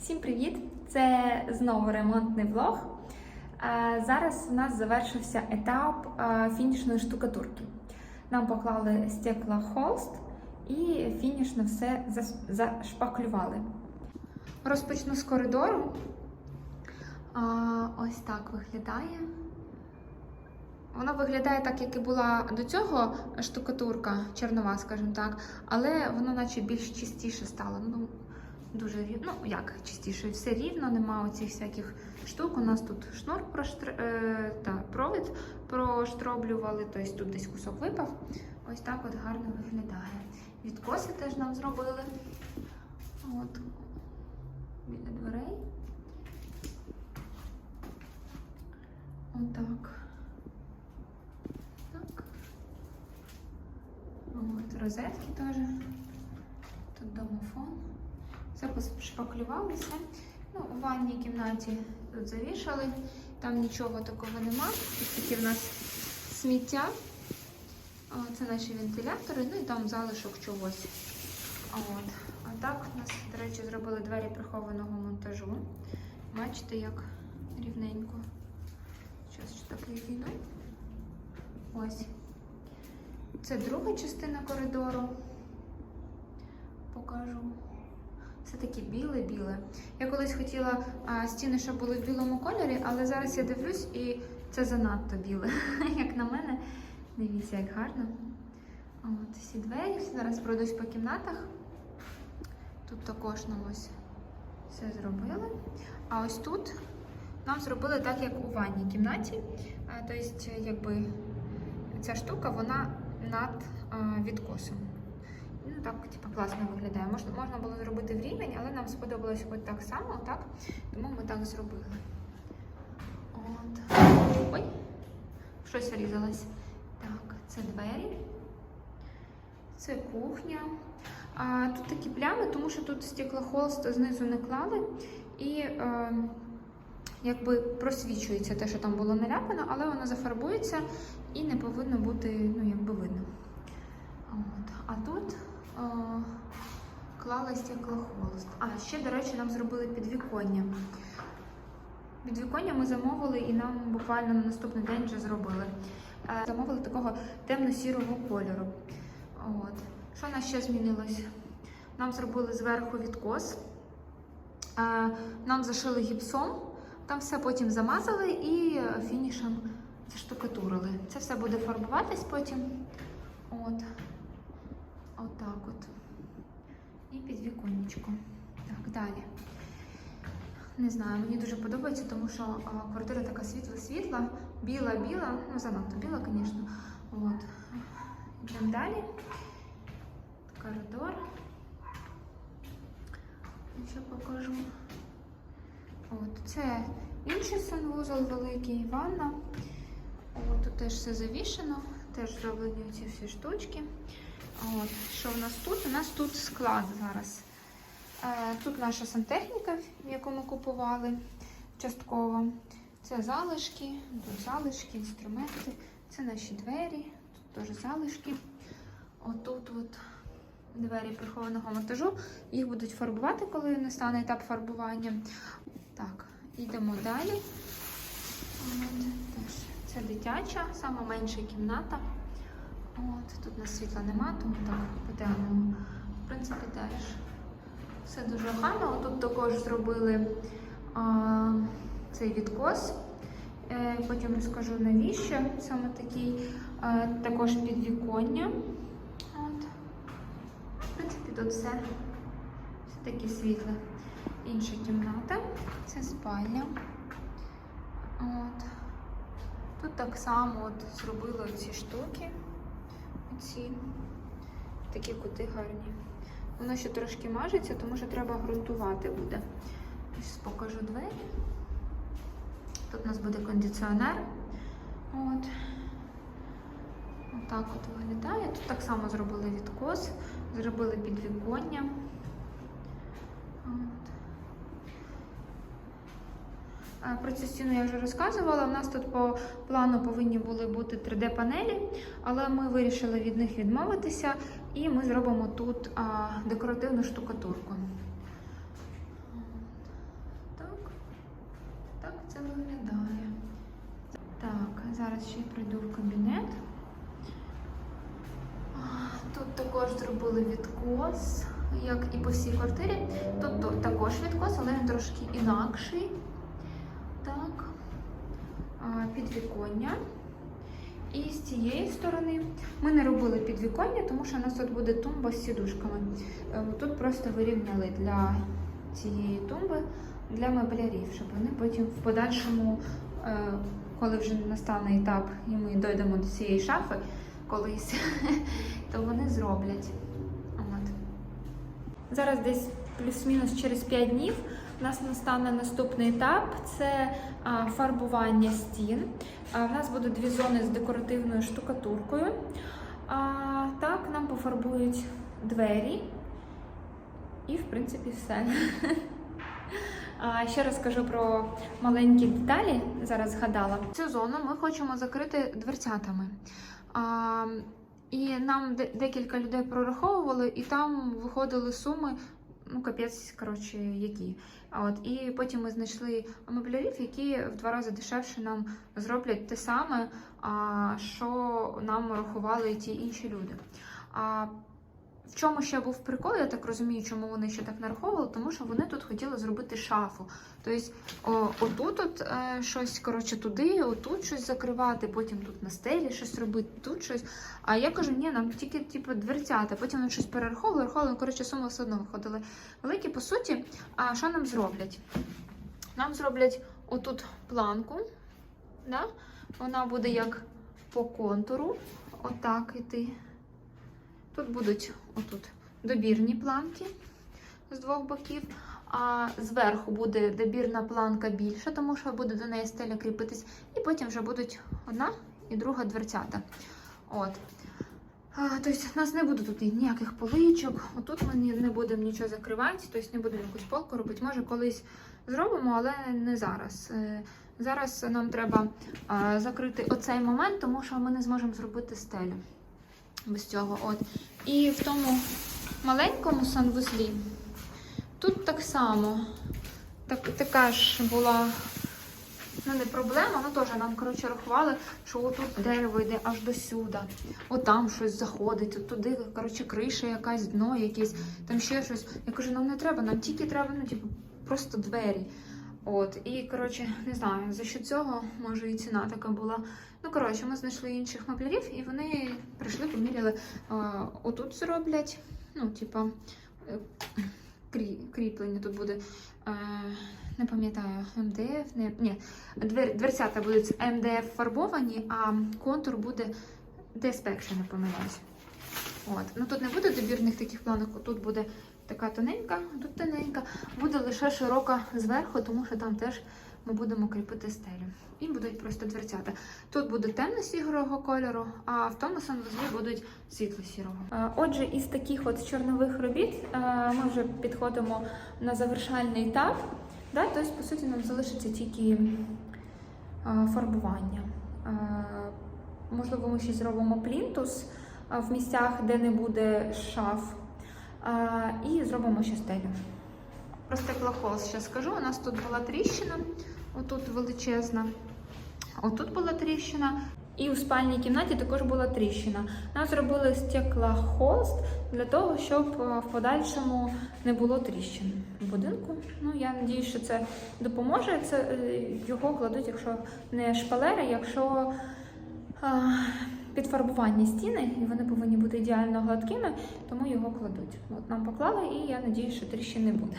Всім привіт! Це знову ремонтний влог. Зараз у нас завершився етап фінішної штукатурки. Нам поклали стекла холст і фінішно все зашпаклювали. Розпочну з коридору. Ось так виглядає. Вона виглядає так, як і була до цього штукатурка, чорнова, скажімо так, але воно наче більш чистіше стало. Ну, дуже рівно, ну як чистіше, все рівно, нема оцих всяких штук. У нас тут шнур проштр... е, та провід проштроблювали, тобто тут десь кусок випав. Ось так от гарно виглядає. Відкоси теж нам зробили. От біля дверей. Отак. Так. От, розетки теж. Тут домофон. Все пошпаклювалося. Ну, у ванній кімнаті тут завішали. Там нічого такого нема. Тільки в нас сміття. Це наші вентилятори, ну і там залишок чогось. От. А так у нас, до речі, зробили двері прихованого монтажу. Бачите, як рівненько. Зараз ще таке війну. Ось. Це друга частина коридору. Покажу. Це таке біле-біле. Я колись хотіла а, стіни, щоб були в білому кольорі, але зараз я дивлюсь і це занадто біле. Як на мене, дивіться, як гарно. От всі двері. Зараз пройдусь по кімнатах. Тут також нам ось все зробили. А ось тут нам зробили так, як у ванній кімнаті. Тобто, якби ця штука, вона над відкосом. Ну, так, типу, класно виглядає. Можна, можна було зробити в рівень, але нам сподобалось хоч так само, так? Тому ми так зробили. От. Ой, щось врізалось. Так, це двері. Це кухня. А, тут такі плями, тому що тут стеклохолст знизу не клали. І е, якби просвічується те, що там було наляпано, але воно зафарбується і не повинно бути, ну, якби видно. От. А тут о, клали стеклохолст. А, ще, до речі, нам зробили підвіконня. Підвіконня ми замовили і нам буквально на наступний день вже зробили. Е, Замовили такого темно-сірого кольору. От. Що у нас ще змінилось? Нам зробили зверху відкос, е, нам зашили гіпсом, там все потім замазали і е, фінішем заштукатурили. Це все буде фарбуватись потім. От. Отак от. І підвіконечко. Так, далі. Не знаю, мені дуже подобається, тому що квартира така світла-світла, біла-біла, ну занадто біла, звісно. От. Йдемо далі. Коридор. Ще покажу. От, це інший санвузол великий, ванна. От, тут теж все завішено, теж зроблені ці всі штучки. От, що в нас тут? У нас тут склад зараз. Е, тут наша сантехніка, яку ми купували частково. Це залишки, тут залишки, інструменти, це наші двері, тут теж залишки. Отут от двері прихованого монтажу. Їх будуть фарбувати, коли настане етап фарбування. Так, йдемо далі. Це дитяча, сама менша кімната. От, тут у нас світла нема, тому так по-темному. В принципі, теж все дуже гарно. Тут також зробили а, цей відкос. Е, потім розкажу навіщо саме такий. Е, також підвіконня. От. В принципі, тут все, все таке світле. Інша кімната це спальня. От. Тут так само от зробили ці штуки. Оці такі кути гарні. Воно ще трошки мажеться, тому що треба ґрунтувати буде. Ось покажу двері. Тут у нас буде кондиціонер. От. Отак от виглядає. Тут так само зробили відкос, зробили підвіконня. От. Про цю стіну я вже розказувала. У нас тут по плану повинні були бути 3D-панелі, але ми вирішили від них відмовитися і ми зробимо тут декоративну штукатурку. Так, так це виглядає. Так, зараз ще прийду в кабінет. Тут також зробили відкос, як і по всій квартирі. Тут також відкос, але він трошки інакший. Підвіконня. І з цієї сторони ми не робили підвіконня, тому що у нас тут буде тумба з сідушками. Е, Тут просто вирівняли для цієї тумби для меблярів, щоб вони потім в подальшому, е, коли вже настане етап, і ми дійдемо до цієї шафи колись, то вони зроблять. От. Зараз десь плюс-мінус через 5 днів у нас настане наступний етап це фарбування стін. В нас будуть дві зони з декоративною штукатуркою. Так, нам пофарбують двері. І, в принципі, все. Ще раз скажу про маленькі деталі. Зараз згадала. Цю зону ми хочемо закрити дверцятами. І нам декілька людей прораховували, і там виходили суми, ну капець, коротше, які. От і потім ми знайшли меблярів, які в два рази дешевше нам зроблять те саме, а, що нам рахували ті інші люди. А в чому ще був прикол, я так розумію, чому вони ще так нараховували, тому що вони тут хотіли зробити шафу. Тобто, отут от, е, щось, коротше, туди, отут щось закривати, потім тут на стелі щось робити, тут щось. А я кажу, ні, нам тільки типу, дверцята. Потім вони щось перераховували, рахували, ну, коротше, суми все одно виходили великі. По суті, а що нам зроблять? Нам зроблять отут планку, да? вона буде як по контуру, отак іти. Тут будуть отут добірні планки з двох боків, а зверху буде добірна планка більша, тому що буде до неї стеля кріпитись, і потім вже будуть одна і друга дверцята. От. Тобто у нас не буде тут ніяких поличок. Отут ми не будемо нічого закривати, тобто не будемо якусь полку робити. Може, колись зробимо, але не зараз. Е, Зараз нам треба закрити оцей момент, тому що ми не зможемо зробити стелю без цього. От. І в тому маленькому санвузлі тут так само. Так, така ж була ну, не проблема, ну теж нам коротше, рахували, що отут дерево йде аж до сюди. Отам щось заходить, от туди, коротше, криша якась, дно якесь, там ще щось. Я кажу, нам не треба, нам тільки треба, ну, типу, просто двері. От, і коротше, не знаю, за що цього, може, і ціна така була. Ну, коротше, ми знайшли інших маклярів, і вони прийшли, поміряли. е, отут зроблять, ну, типа, е, крі, кріплення тут буде. Е, не пам'ятаю, МДФ, не, ні, двер, дверцята будуть МДФ фарбовані, а контур буде ДСП, не помиляюсь. От. Ну тут не буде добірних таких планок, тут буде така тоненька, тут тоненька, буде лише широка зверху, тому що там теж ми будемо кріпити стелю. І будуть просто дверцята. Тут буде темно-сірого кольору, а в тому санвузлі будуть світло-сірого. Е, Отже, із таких от чорнових робіт е, ми вже підходимо на завершальний етап. Да? Тобто, по суті, нам залишиться тільки е, фарбування. Можливо, ми ще зробимо плінтус в місцях, де не буде шаф. І зробимо ще стелю. Про стеклохолст ще скажу. У нас тут була тріщина, отут величезна. Отут була тріщина. І у спальній кімнаті також була тріщина. Нам зробили стеклохолст для того, щоб е, в подальшому не було тріщин в будинку. Ну, я надію, що це допоможе. Це е, його кладуть, якщо не шпалери, якщо е, підфарбування стіни, і вони повинні бути ідеально гладкими, тому його кладуть. От нам поклали, і я надію, що тріщин не буде.